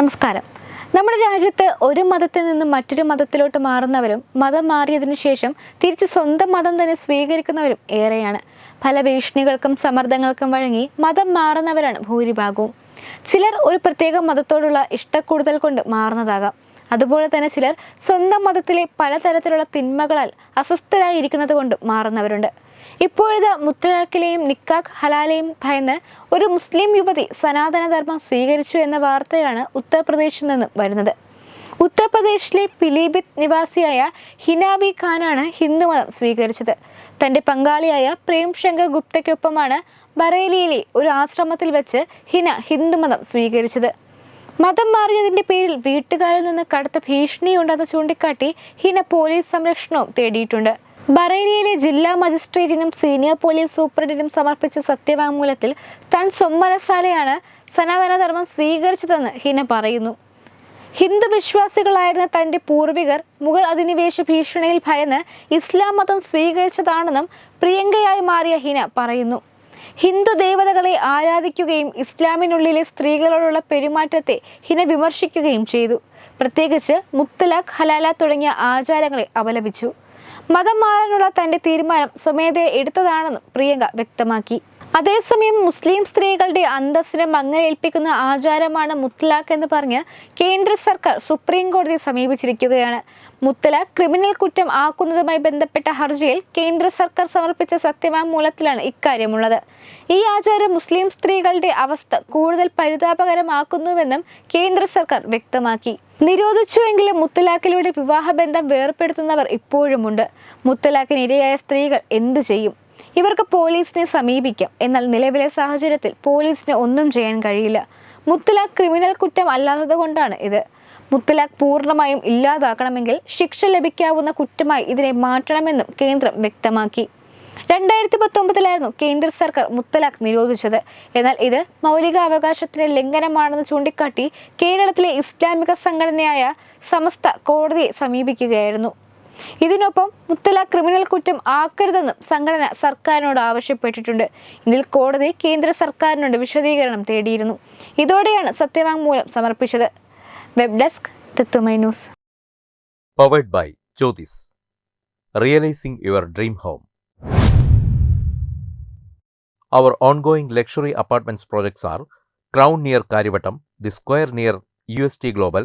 നമസ്കാരം. നമ്മുടെ രാജ്യത്ത് ഒരു മതത്തിൽ നിന്നും മറ്റൊരു മതത്തിലോട്ട് മാറുന്നവരും മതം മാറിയതിനു ശേഷം തിരിച്ച് സ്വന്തം മതം തന്നെ സ്വീകരിക്കുന്നവരും ഏറെയാണ്. പല ഭീഷണികൾക്കും സമ്മർദ്ദങ്ങൾക്കും വഴങ്ങി മതം മാറുന്നവരാണ് ഭൂരിഭാഗവും. ചിലർ ഒരു പ്രത്യേക മതത്തോടുള്ള ഇഷ്ടക്കൂടുതൽ കൊണ്ട് മാറുന്നതാകാം. അതുപോലെ തന്നെ ചിലർ സ്വന്തം മതത്തിലെ പലതരത്തിലുള്ള തിന്മകളാൽ അസ്വസ്ഥരായിരിക്കുന്നത് കൊണ്ട് മാറുന്നവരുണ്ട്. ഇപ്പോഴത്തെ മുത്തലാഖിലെയും നിക്കാഖ് ഹലാലെയും ഭയന്ന് ഒരു മുസ്ലിം യുവതി സനാതനധർമ്മം സ്വീകരിച്ചു എന്ന വാർത്തയാണ് ഉത്തർപ്രദേശിൽ നിന്നും വരുന്നത്. ഉത്തർപ്രദേശിലെ പിലീബിത് നിവാസിയായ ഹിനാബി ഖാനാണ് ഹിന്ദുമതം സ്വീകരിച്ചത്. തന്റെ പങ്കാളിയായ പ്രേം ശങ്കർ ഗുപ്തയ്ക്കൊപ്പമാണ് ബറേലിയിലെ ഒരു ആശ്രമത്തിൽ വെച്ച് ഹിന ഹിന്ദുമതം സ്വീകരിച്ചത്. മതം മാറിയതിന്റെ പേരിൽ വീട്ടുകാരിൽ നിന്ന് കടുത്ത ഭീഷണിയുണ്ടെന്ന് ചൂണ്ടിക്കാട്ടി ഹിന പോലീസ് സംരക്ഷണവും തേടിയിട്ടുണ്ട്. ബറേലിയിലെ ജില്ലാ മജിസ്ട്രേറ്റിനും സീനിയർ പോലീസ് സൂപ്രണ്ടിനും സമർപ്പിച്ച സത്യവാങ്മൂലത്തിൽ താൻ സ്വമ്മനസാലയാണ് സനാതനധർമ്മം സ്വീകരിച്ചതെന്ന് ഹിന പറയുന്നു. ഹിന്ദു വിശ്വാസികളായിരുന്ന തന്റെ പൂർവികർ മുഗൾ അധിനിവേശ ഭീഷണിയിൽ ഭയന്ന് ഇസ്ലാം മതം സ്വീകരിച്ചതാണെന്നും പ്രിയങ്കയായി മാറിയ ഹിന പറയുന്നു. ഹിന്ദു ദേവതകളെ ആരാധിക്കുകയും ഇസ്ലാമിനുള്ളിലെ സ്ത്രീകളോടുള്ള പെരുമാറ്റത്തെ ഹിന വിമർശിക്കുകയും ചെയ്തു. പ്രത്യേകിച്ച് മുത്തലാഖ് ഹലാല തുടങ്ങിയ ആചാരങ്ങളെ അപലപിച്ചു. മതം മാറാനുള്ള തന്റെ തീരുമാനം സ്വമേധയെ എടുത്തതാണെന്നും പ്രിയങ്ക വ്യക്തമാക്കി. അതേസമയം മുസ്ലിം സ്ത്രീകളുടെ അന്തസ്സിനെ മങ്ങലേൽപ്പിക്കുന്ന ആചാരമാണ് മുത്തലാഖ് എന്ന് പറഞ്ഞ് കേന്ദ്ര സർക്കാർ സുപ്രീം കോടതിയെ സമീപിച്ചിരിക്കുകയാണ്. മുത്തലാഖ് ക്രിമിനൽ കുറ്റം ആക്കുന്നതുമായി ബന്ധപ്പെട്ട ഹർജിയിൽ കേന്ദ്ര സർക്കാർ സമർപ്പിച്ച സത്യവാങ്മൂലത്തിലാണ് ഇക്കാര്യമുള്ളത്. ഈ ആചാരം മുസ്ലിം സ്ത്രീകളുടെ അവസ്ഥ കൂടുതൽ പരിതാപകരമാക്കുന്നുവെന്നും കേന്ദ്ര സർക്കാർ വ്യക്തമാക്കി. നിരോധിച്ചുവെങ്കിലും മുത്തലാഖിലൂടെ വിവാഹബന്ധം വേർപ്പെടുത്തുന്നവർ ഇപ്പോഴുമുണ്ട്. മുത്തലാഖിന് ഇരയായ സ്ത്രീകൾ എന്തു ചെയ്യും? ഇവർക്ക് പോലീസിനെ സമീപിക്കാം. എന്നാൽ നിലവിലെ സാഹചര്യത്തിൽ പോലീസിന് ഒന്നും ചെയ്യാൻ കഴിയില്ല. മുത്തലാഖ് ക്രിമിനൽ കുറ്റം അല്ലാത്തത് കൊണ്ടാണ് ഇത്. മുത്തലാഖ് പൂർണമായും ഇല്ലാതാക്കണമെങ്കിൽ ശിക്ഷ ലഭിക്കാവുന്ന കുറ്റമായി ഇതിനെ മാറ്റണമെന്നും കേന്ദ്രം വ്യക്തമാക്കി. രണ്ടായിരത്തി പത്തൊമ്പതിലായിരുന്നു കേന്ദ്ര സർക്കാർ മുത്തലാഖ് നിരോധിച്ചത്. എന്നാൽ ഇത് മൗലികാവകാശത്തിന്റെ ലംഘനമാണെന്ന് ചൂണ്ടിക്കാട്ടി കേരളത്തിലെ ഇസ്ലാമിക സംഘടനയായ സമസ്ത കോടതിയെ സമീപിക്കുകയായിരുന്നു. ഇതിനൊപ്പം മുത്തലാഖ് ക്രിമിനൽ കുറ്റം ആക്കരുതെന്നും സംഘടന സർക്കാരിനോട് ആവശ്യപ്പെട്ടിട്ടുണ്ട്. ഇതിൽ കോടതി കേന്ദ്ര സർക്കാരിനോട് വിശദീകരണം തേടിയിരുന്നു. ഇതോടെയാണ് സത്യവാങ്മൂലം സമർപ്പിച്ചത്. Web desk news. Powered by Jyothis realising your dream home Our ongoing luxury apartments projects are Crown near Karivattam, The Square near UST Global,